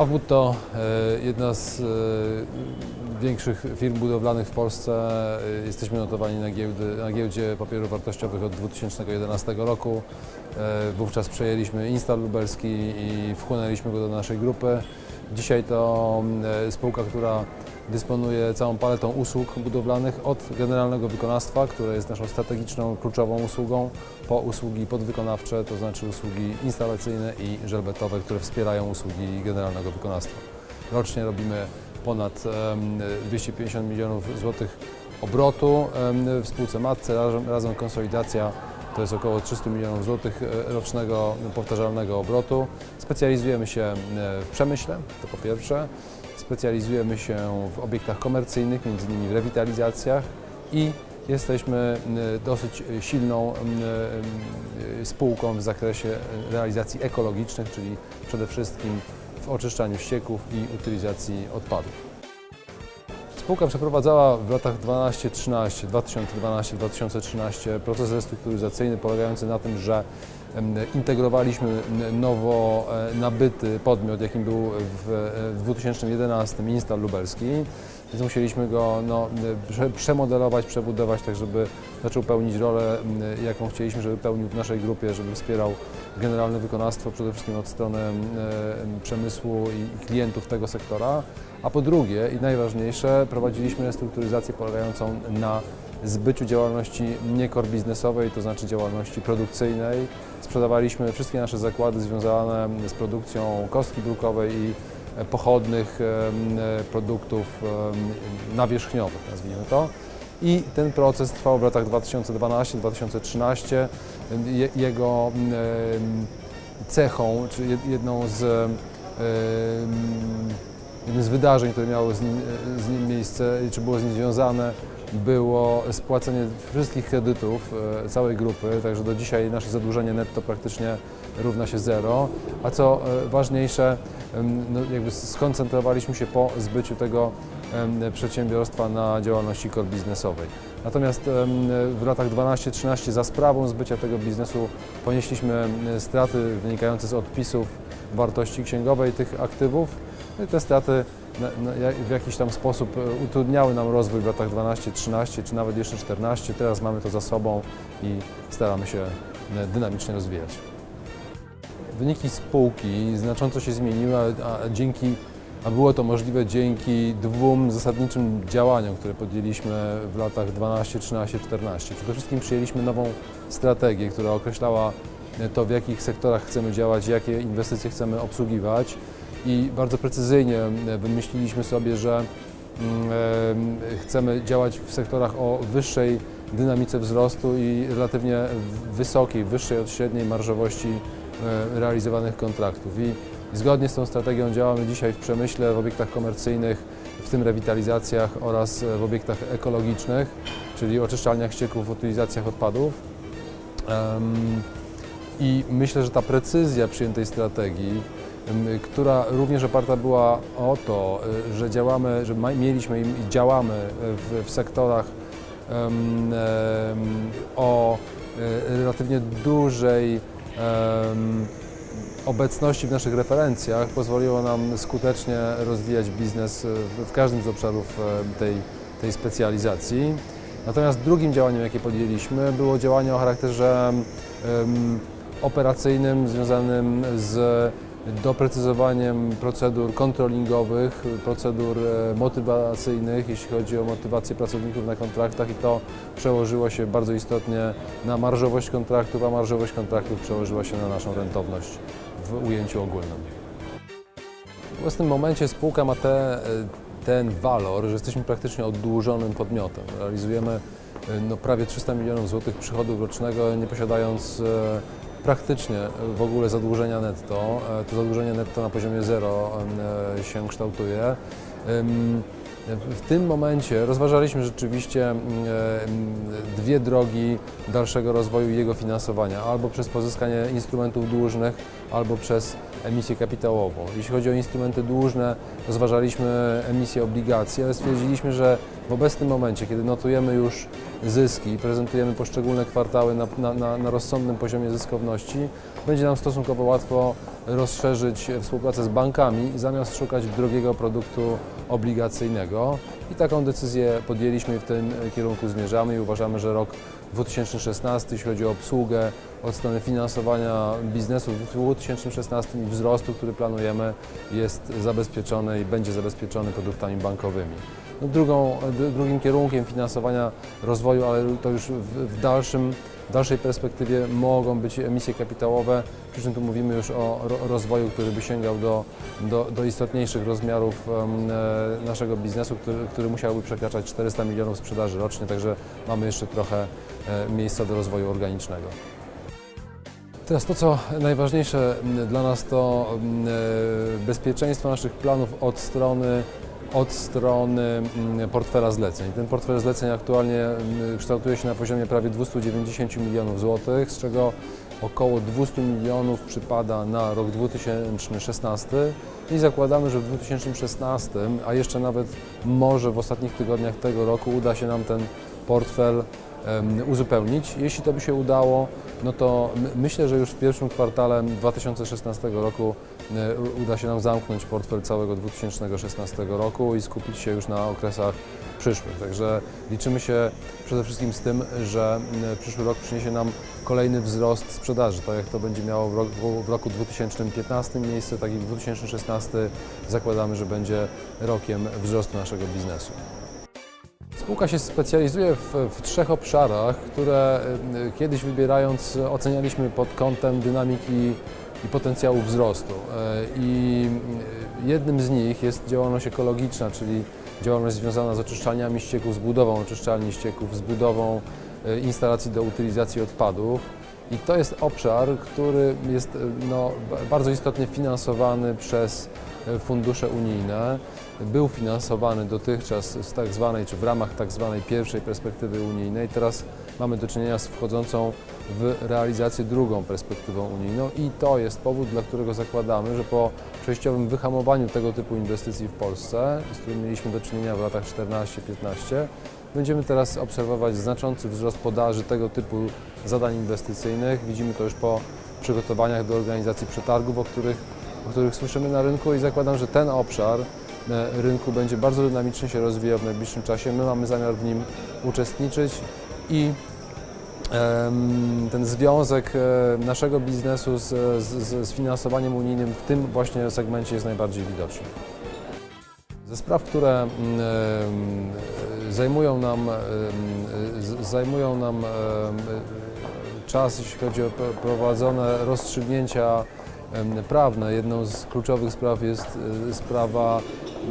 Awut to e, jedna z e, większych firm budowlanych w Polsce. E, Jesteśmy notowani na, giełdy, na giełdzie papierów wartościowych od 2011 roku. Wówczas przejęliśmy Instal Lubelski i wchłonęliśmy go do naszej grupy. Dzisiaj to e, spółka, która dysponuje całą paletą usług budowlanych od generalnego wykonawstwa, które jest naszą strategiczną, kluczową usługą, po usługi podwykonawcze, to znaczy usługi instalacyjne i żelbetowe, które wspierają usługi generalnego wykonawstwa. Rocznie robimy ponad em, 250 milionów złotych obrotu w spółce matce, razem konsolidacja to jest około 300 milionów złotych e, rocznego powtarzalnego obrotu. Specjalizujemy się e, w przemyśle, to po pierwsze. Specjalizujemy się w obiektach komercyjnych, między innymi w rewitalizacjach i jesteśmy e, dosyć silną spółką w zakresie realizacji ekologicznych, czyli przede wszystkim w oczyszczaniu ścieków i utylizacji odpadów. Spółka przeprowadzała w latach 12-13, 2012-2013 proces restrukturyzacyjny polegający na tym, że integrowaliśmy nowo e, nabyty podmiot, jakim był w, e, w 2011 Instal Lubelski. Więc musieliśmy go no, prze- przemodelować, przebudować, tak żeby zaczął pełnić rolę, jaką chcieliśmy, żeby pełnił w naszej grupie, żeby wspierał generalne wykonawstwo, przede wszystkim od strony em, przemysłu i klientów tego sektora. A po drugie i najważniejsze, prowadziliśmy restrukturyzację polegającą na zbyciu działalności nie core biznesowej, to znaczy działalności produkcyjnej. Sprzedawaliśmy wszystkie nasze zakłady związane z produkcją kostki brukowej i e, pochodnych em, e, produktów nawierzchniowych, nazwijmy to. I ten proces trwał w latach 2012-2013. Je- Jego cechą, czy jed- jedną z Jednym z wydarzeń, które miało z nim, z nim miejsce, czy było z nim związane, było spłacenie wszystkich kredytów e, całej grupy, także do dzisiaj nasze zadłużenie netto praktycznie równa się zero, a co e, ważniejsze, no jakby skoncentrowaliśmy się po zbyciu tego przedsiębiorstwa na działalności core biznesowej. Natomiast w latach 12-13 za sprawą zbycia tego biznesu ponieśliśmy straty wynikające z odpisów wartości księgowej tych aktywów. No i te straty w jakiś tam sposób e, utrudniały nam rozwój w latach 12-13 czy nawet jeszcze 14. Teraz mamy to za sobą i staramy się e, dynamicznie rozwijać. Wyniki spółki znacząco się zmieniły, a dzięki a było to możliwe dzięki dwóm zasadniczym działaniom, które podjęliśmy w latach 12, 13, 14. Przede wszystkim przyjęliśmy nową strategię, która określała to, w jakich sektorach chcemy działać, jakie inwestycje chcemy obsługiwać i bardzo precyzyjnie wymyśliliśmy sobie, że mm, em, chcemy działać w sektorach o wyższej dynamice wzrostu i relatywnie wysokiej, wyższej od średniej marżowości e, realizowanych kontraktów. I zgodnie z tą strategią działamy dzisiaj w przemyśle, w obiektach komercyjnych, w tym rewitalizacjach oraz e, w obiektach ekologicznych, czyli oczyszczalniach ścieków, utylizacjach odpadów. I myślę, że ta precyzja przyjętej strategii, która również oparta była o to, y, że działamy, że mieliśmy i działamy w, w sektorach em, o y, relatywnie dużej em, obecności w naszych referencjach pozwoliło nam skutecznie rozwijać biznes w, w każdym z obszarów tej, tej specjalizacji. Natomiast drugim działaniem, jakie podjęliśmy, było działanie o charakterze em, operacyjnym związanym z doprecyzowaniem procedur kontrolingowych, procedur e, motywacyjnych, jeśli chodzi o motywację pracowników na kontraktach i to przełożyło się bardzo istotnie na marżowość kontraktów, a marżowość kontraktów przełożyła się na naszą rentowność w ujęciu ogólnym. W obecnym momencie spółka ma te, e, ten walor, że jesteśmy praktycznie oddłużonym podmiotem. Realizujemy e, no, prawie 300 milionów złotych przychodów rocznego, nie posiadając praktycznie w ogóle zadłużenia netto. E, To zadłużenie netto na poziomie zero e, się kształtuje. W tym momencie rozważaliśmy rzeczywiście e, dwie drogi dalszego rozwoju jego finansowania, albo przez pozyskanie instrumentów dłużnych, albo przez emisję kapitałową. Jeśli chodzi o instrumenty dłużne, rozważaliśmy emisję obligacji, ale stwierdziliśmy, że w obecnym momencie, kiedy notujemy już zyski i prezentujemy poszczególne kwartały na, na, na, na rozsądnym poziomie zyskowności, będzie nam stosunkowo łatwo rozszerzyć współpracę z bankami zamiast szukać drogiego produktu obligacyjnego. I taką decyzję podjęliśmy i w tym kierunku zmierzamy i uważamy, że rok 2016, jeśli chodzi o obsługę od strony finansowania biznesu w 2016 i wzrostu, który planujemy, jest zabezpieczony i będzie zabezpieczony produktami bankowymi. Drugą, dru- drugim kierunkiem finansowania rozwoju, ale to już w, w, dalszym, w dalszej perspektywie mogą być emisje kapitałowe, przy czym tu mówimy już o ro, rozwoju, który by sięgał do, do, do istotniejszych rozmiarów e, naszego biznesu, który, który musiałby przekraczać 400 milionów sprzedaży rocznie, także mamy jeszcze trochę e, miejsca do rozwoju organicznego. Teraz to, co najważniejsze dla nas, to e, bezpieczeństwo naszych planów od strony, od strony m, portfela zleceń. Ten portfel zleceń aktualnie m, kształtuje się na poziomie prawie 290 milionów złotych, z czego około 200 milionów przypada na rok 2016 i zakładamy, że w 2016, a jeszcze nawet może w ostatnich tygodniach tego roku uda się nam ten portfel uzupełnić. Jeśli to by się udało, no to my- myślę, że już w pierwszym kwartale 2016 roku e, uda się nam zamknąć portfel całego 2016 roku i skupić się już na okresach przyszłych. Także liczymy się przede wszystkim z tym, że m, przyszły rok przyniesie nam kolejny wzrost sprzedaży, tak jak to będzie miało w roku, w roku 2015 miejsce, tak i w 2016 zakładamy, że będzie rokiem wzrostu naszego biznesu. Spółka się specjalizuje w, w trzech obszarach, które y, kiedyś wybierając ocenialiśmy pod kątem dynamiki i potencjału wzrostu. E, I y, jednym z nich jest działalność ekologiczna, czyli działalność związana z oczyszczalniami ścieków, z budową oczyszczalni ścieków, z budową y, instalacji do utylizacji odpadów. I to jest obszar, który jest y, no, ba- bardzo istotnie finansowany przez y, fundusze unijne. Był finansowany dotychczas z tak zwanej, czy w ramach tak zwanej pierwszej perspektywy unijnej. Teraz mamy do czynienia z wchodzącą w realizację drugą perspektywą unijną i to jest powód, dla którego zakładamy, że po przejściowym wyhamowaniu tego typu inwestycji w Polsce, z którym mieliśmy do czynienia w latach 14-15, Będziemy teraz obserwować znaczący wzrost podaży tego typu zadań inwestycyjnych. Widzimy to już po przygotowaniach do organizacji przetargów, o których, o których słyszymy na rynku i zakładam, że ten obszar e, rynku będzie bardzo dynamicznie się rozwijał w najbliższym czasie. My mamy zamiar w nim uczestniczyć i ten związek e, naszego biznesu z, z, z finansowaniem unijnym w tym właśnie segmencie jest najbardziej widoczny. Ze spraw, które mm, zajmują nam, zajmują nam czas, jeśli chodzi o prowadzone rozstrzygnięcia prawne, jedną z kluczowych spraw jest e, sprawa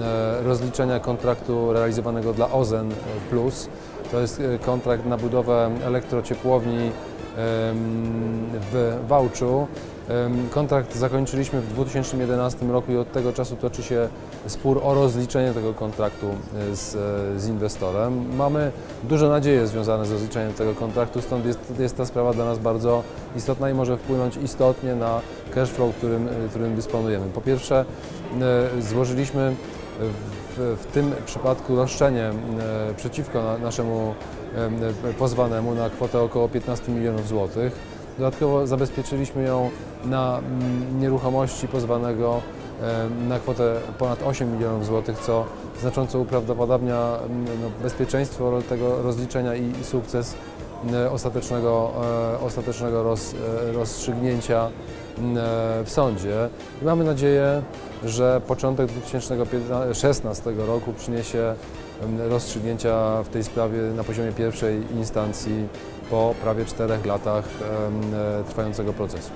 e, rozliczenia kontraktu realizowanego dla OZEN Plus. To jest e, kontrakt na budowę elektrociepłowni w Wałczu. Kontrakt zakończyliśmy w 2011 roku i od tego czasu toczy się spór o rozliczenie tego kontraktu e, z, e, z inwestorem. Mamy duże nadzieje związane z rozliczeniem tego kontraktu, stąd jest, jest ta sprawa dla nas bardzo istotna i może wpłynąć istotnie na cash flow, którym, e, którym dysponujemy. Po pierwsze, złożyliśmy w, tym przypadku roszczenie e, przeciwko na, naszemu e, pozwanemu na kwotę około 15 milionów złotych. Dodatkowo zabezpieczyliśmy ją na nieruchomości pozwanego na kwotę ponad 8 milionów złotych, co znacząco uprawdopodobnia no, bezpieczeństwo tego rozliczenia i, sukces ostatecznego, e, ostatecznego roz, rozstrzygnięcia w sądzie. I mamy nadzieję, że początek 2016 roku przyniesie rozstrzygnięcia w tej sprawie na poziomie pierwszej instancji po prawie czterech latach em, e, trwającego procesu.